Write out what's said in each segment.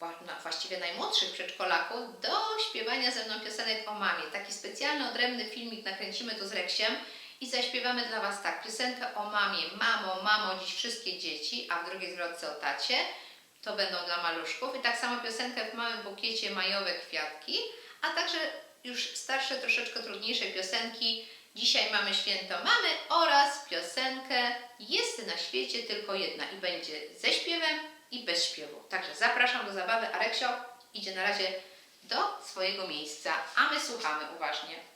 no, właściwie najmłodszych przedszkolaków, do śpiewania ze mną piosenek o mamie. Taki specjalny, odrębny filmik nakręcimy tu z Reksiem i zaśpiewamy dla Was tak, piosenkę o mamie. Mamo, mamo, dziś wszystkie dzieci, a w drugiej zwrotce o tacie. To będą dla maluszków. I tak samo piosenkę w małym bukiecie majowe kwiatki, a także już starsze, troszeczkę trudniejsze piosenki. Dzisiaj mamy święto mamy oraz piosenkę Jest na świecie tylko jedna i będzie ze śpiewem i bez śpiewu. Także zapraszam do zabawy. Areksio idzie na razie do swojego miejsca, a my słuchamy uważnie.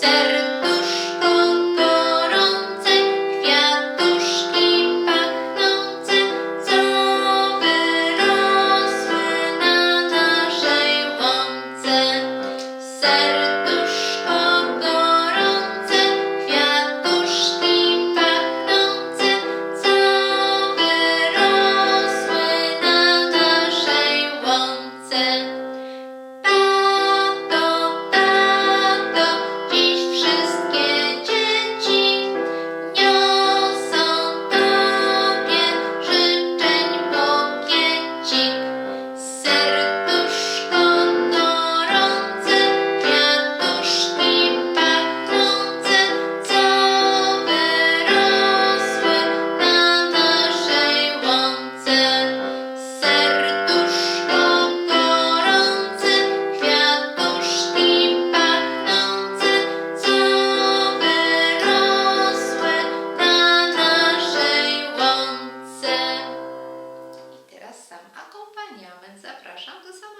ser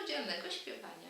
samodzielnego śpiewania.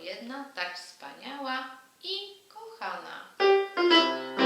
jedna, tak wspaniała i kochana.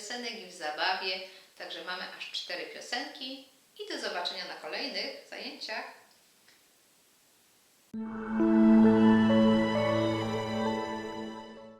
piosenek i w zabawie. Także mamy aż cztery piosenki i do zobaczenia na kolejnych zajęciach.